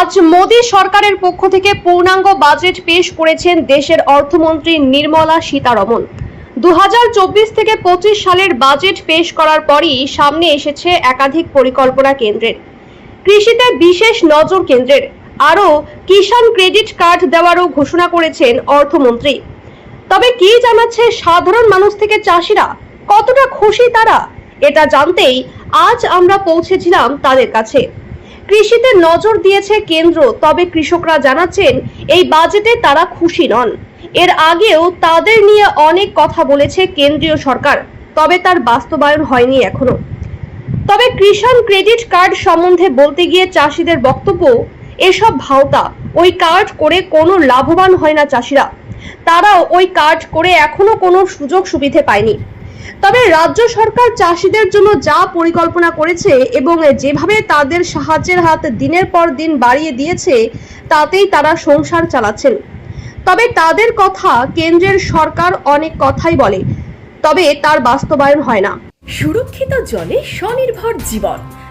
আজ মোদী সরকারের পক্ষ থেকে পূর্ণাঙ্গ বাজেট পেশ করেছেন দেশের অর্থমন্ত্রী নির্মলা সীতারমন। দু হাজার চব্বিশ থেকে পঁচিশ সালের বাজেট পেশ করার পরই সামনে এসেছে একাধিক পরিকল্পনা কেন্দ্রের। কৃষিতে বিশেষ নজর কেন্দ্রের। আরও কিষাণ ক্রেডিট কার্ড দেওয়ারও ঘোষণা করেছেন অর্থমন্ত্রী। তবে কি জানাচ্ছে সাধারণ মানুষ থেকে চাষিরা? কতটা খুশি তারা? এটা জানতেই আজ আমরা পৌঁছেছিলাম তাদের কাছে। কৃষিতে নজর দিয়েছে কেন্দ্র, তবে কৃষকরা জানাচ্ছেন, এই বাজেটে তারা খুশি নন। এর আগেও তাদের নিয়ে অনেক কথা বলেছে কেন্দ্রীয় সরকার, তবে তার বাস্তবায়ন হয়নি এখনও। তবে কিষাণ ক্রেডিট কার্ড সম্বন্ধে বলতে গিয়ে চাষিদের বক্তব্য, এসব ভাওতা, ওই কার্ড করে কোনো লাভবান হয় না চাষিরা। তারাও ওই কার্ড করে এখনও কোনো সুযোগ সুবিধে পায়নি। তবে রাজ্য সরকার চাষিদের জন্য যা পরিকল্পনা করেছে এবং যেভাবে তাদের সাহায্যের হাত দিনের পর দিন বাড়িয়ে দিয়েছে, তাতেই তারা সংসার চালাচ্ছেন। তবে তাদের কথা কেন্দ্রের সরকার অনেক কথাই বলে, তবে তার বাস্তবায়ন হয় না। সুরক্ষিত জলে স্বনির্ভর জীবন।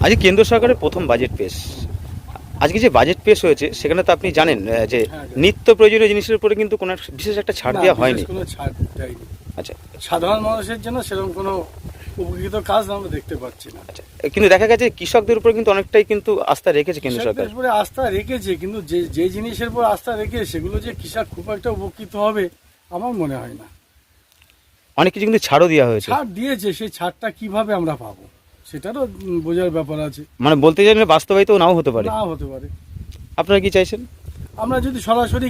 আজকে কেন্দ্র সরকারের প্রথম বাজেট পেশ। আজকে যে বাজেট পেশ হয়েছে সেখানে তো আপনি জানেন যে নিত্য প্রয়োজনীয় জিনিসের উপরে কিন্তু কোনো বিশেষ একটা ছাড় দেওয়া হয়নি। আচ্ছা। সাধারণ মানুষের জন্য সেরকম কোনো উপকৃত কাজ আমরা দেখতে পাচ্ছি না। আচ্ছা। কিন্তু দেখা গেছে কৃষকদের উপরে কিন্তু অনেকটাই কিন্তু আস্থা রেখেছে কেন্দ্র সরকার। উপরে আস্থা রেখেছে কিন্তু যে যে জিনিসের উপর আস্থা রেখে সেগুলো যে কৃষক খুব একটা উপকৃত হবে আমার মনে হয় না। অনেক কিছু কিন্তু ছাড়ও দেওয়া হয়েছে। ছাড় দিয়েছে সেই ছাড়টা কীভাবে আমরা পাবো? সেটারও বোঝার ব্যাপার আছে। মানে বলতে চাইলে বাস্তবায়িত নাও হতে পারে। নাও হতে পারে। আপনারা কি চাইছেন? আমরা যদি সরাসরি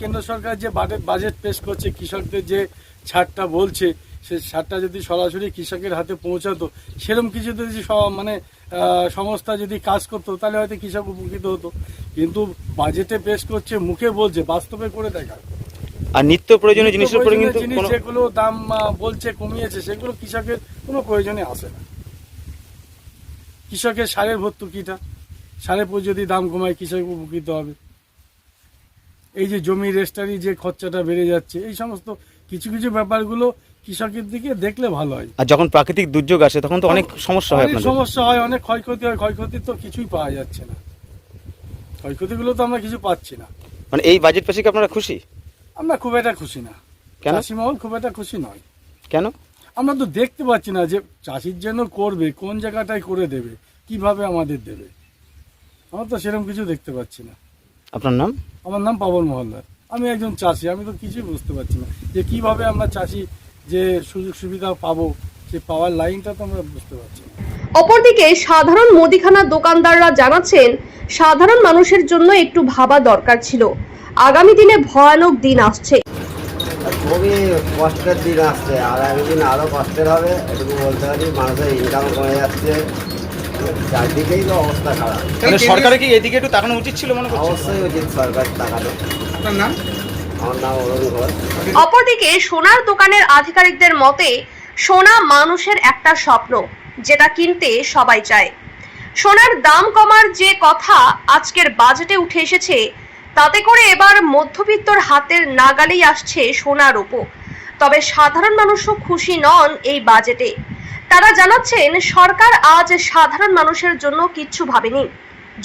কেন্দ্র সরকার যে বাজেট পেশ করছে কৃষকদের যে ছাড়টা বলছে সে ছাড়টা যদি সরাসরি কৃষকের হাতে পৌঁছাতো সেরকম কিছু যদি মানে সংস্থা যদি কাজ করতো তাহলে হয়তো কৃষক উপকৃত হতো। কিন্তু বাজেটে পেশ করছে মুখে বলছে বাস্তবে করে দেখা আর নিত্য প্রয়োজনীয় জিনিসের উপরে কিন্তু জিনিস যেগুলো দাম বলছে কমিয়েছে সেগুলো কৃষকের কোনো প্রয়োজনে আসে না। কৃষকের সারের ভর্তুকিটা সারের পর যদি দাম কমায় কৃষক উপকৃত হবে। এই যে জমি রেস্টারি যে খরচাটা বেড়ে যাচ্ছে এই সমস্ত কিছু কিছু ব্যাপারগুলো কৃষকের দিকে দেখলে ভালো হয়। আর যখন প্রাকৃতিক দুর্যোগ আসে তখন তো অনেক সমস্যা হয় অনেক সমস্যা হয় অনেক ক্ষয়ক্ষতি হয় ক্ষয়ক্ষতি তো কিছুই পাওয়া যাচ্ছে না। ক্ষয়ক্ষতিগুলো তো আমরা কিছু পাচ্ছি না। মানে এই বাজেট পেশে কি আপনারা খুশি? আমরা খুব একটা খুশি না। কেন? চাষি মহল খুব একটা খুশি নয়। কেন? আমরা তো দেখতে পাচ্ছি না যে চাষির জন্য করবে কোন জায়গাটায় করে দেবে কীভাবে আমাদের দেবে। আমরা তো সেরকম কিছু দেখতে পাচ্ছি না। আপনার নাম? আমার নাম পাবন মহল্লার। আমি একজন চাষি আমি তো কিছুই বুঝতে পারছি না যে কীভাবে আমরা চাষি যে সুযোগ সুবিধা পাবো সে পাওয়ার লাইনটা তো আমরা বুঝতে পারছি না। অপরদিকে সাধারণ মুদিখানা দোকানদাররা জানাচ্ছেন সাধারণ মানুষের জন্য একটু ভাবা দরকার ছিল। আগামী দিনে ভয়ানক দিন আসছে। খুবই কষ্টের দিন আসছে। আর একদিন আরও কষ্টের হবে এটুকু বলতে পারি মানুষের ইনকাম কমে যাচ্ছে। চারদিকেই তো অবস্থা খারাপ। মানে সরকারের কি এদিকে একটু তাকানো উচিত ছিল মনে অবশ্যই উচিত সরকার টাকাটা আপনার নাম? আমার নাম অরুণ ঘোষ। অপরদিকে সোনার দোকানের আধিকারিকদের মতে সোনা মানুষের একটা স্বপ্ন যেটা কিনতে সবাই চায়। সোনার দাম কমার যে কথা আজকের বাজেটে উঠে এসেছে তাতে করে এবার মধ্যবিত্তর হাতের নাগালেই আসছে সোনা উপো তবে সাধারণ মানুষও খুশি নন এই বাজেটে। তারা জানাচ্ছেন, সরকার আজ সাধারণ মানুষের জন্য কিচ্ছু ভাবেনি।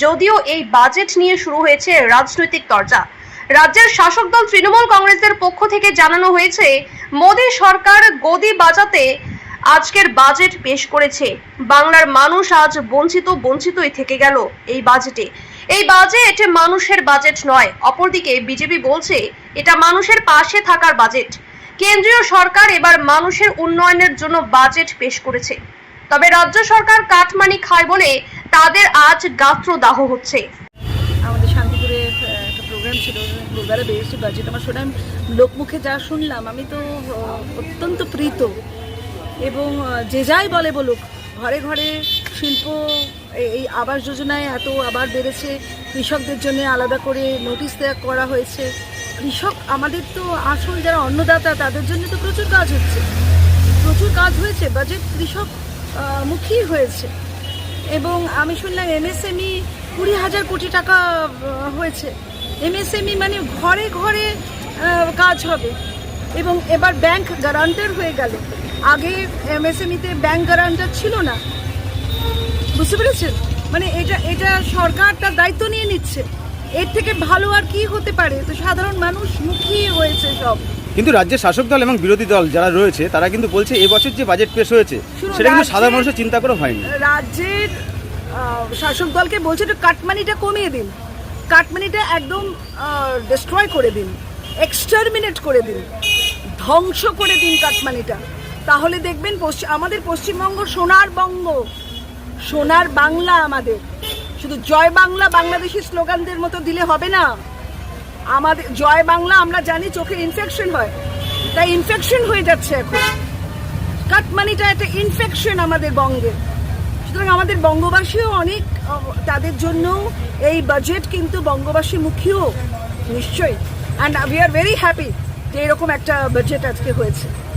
যদিও এই বাজেট নিয়ে শুরু হয়েছে রাজনৈতিক চর্চা রাজ্যের শাসক দল তৃণমূল কংগ্রেসের পক্ষ থেকে জানানো হয়েছে, মোদী সরকার গদি বাজাতে আজকের বাজেট পেশ করেছে। বাংলার মানুষ আজ বঞ্চিত, বঞ্চিতই থেকে গেল এই বাজেটে। এই বাজেট মানুষের বাজেট নয়। অপরদিকে বিজেপি বলছে, এটা মানুষের পাশে থাকার বাজেট। কেন্দ্রীয় সরকার এবার মানুষের উন্নয়নের জন্য বাজেট পেশ করেছে। তবে রাজ্য সরকার কাটমানি খায় বলে তাদের আজ গাত্রদাহ হচ্ছে। আমাদের শান্তিপুরে একটা প্রোগ্রাম ছিল, রোববারে বেরিয়েছি বাজেট আমার শোনাম লোকমুখে যা শুনলাম, আমি তো অত্যন্ত প্রীত। এবং যে যাই বলে বলুক, ঘরে ঘরে শিল্প এই আবাস যোজনায় এত আবার বেড়েছে, কৃষকদের জন্য আলাদা করে নোটিশ দেওয়া করা হয়েছে। কৃষক আমাদের তো আসল যারা অন্নদাতা, তাদের জন্য তো প্রচুর কাজ হচ্ছে। প্রচুর কাজ হয়েছে বাজেট কৃষক মুখী হয়েছে। এবং আমি শুনলাম এমএসএমই কুড়ি হাজার কোটি টাকা হয়েছে। এমএসএমই মানে ঘরে ঘরে কাজ হবে। এবং এবার ব্যাংক গ্যারান্টার হয়ে গেল। আগে এমএসএমইতে ব্যাংক গ্যারান্টার ছিল না। বুঝতে পেরেছেন? মানে এটা এটা সরকার তার দায়িত্ব নিয়ে নিচ্ছে। এর থেকে ভালো আর কি হতে পারে? তো সাধারণ মানুষ মুখী হয়েছে সব। কিন্তু রাজ্যের শাসক দল এবং বিরোধী দল যারা রয়েছে তারা কিন্তু বলছে এবছর যে বাজেট পেশ হয়েছে সেটা কিন্তু সাধারণ মানুষের চিন্তা করে হয়নি। রাজ্যের শাসক দলকে বলছে একটু কাটমানিটা কমিয়ে দিন। কাটমানিটা একদম ডিস্ট্রয় করে দিন। এক্সটারমিনেট করে দিন। ধ্বংস করে দিন কাটমানিটা। তাহলে দেখবেন আমাদের পশ্চিমবঙ্গ সোনার বঙ্গ। সোনার বাংলা আমাদের। শুধু জয় বাংলা বাংলাদেশি স্লোগানদের মতো দিলে হবে না। আমাদের জয় বাংলা আমরা জানি চোখের ইনফেকশন হয়। তাই ইনফেকশন হয়ে যাচ্ছে এখন। কাটমানিটা একটা ইনফেকশন আমাদের বঙ্গের সুতরাং আমাদের বঙ্গবাসীও অনেক তাদের জন্য এই বাজেট কিন্তু বঙ্গবাসী মুখীও, নিশ্চয়ই। And we are very happy যে এরকম একটা বাজেট আজকে হয়েছে।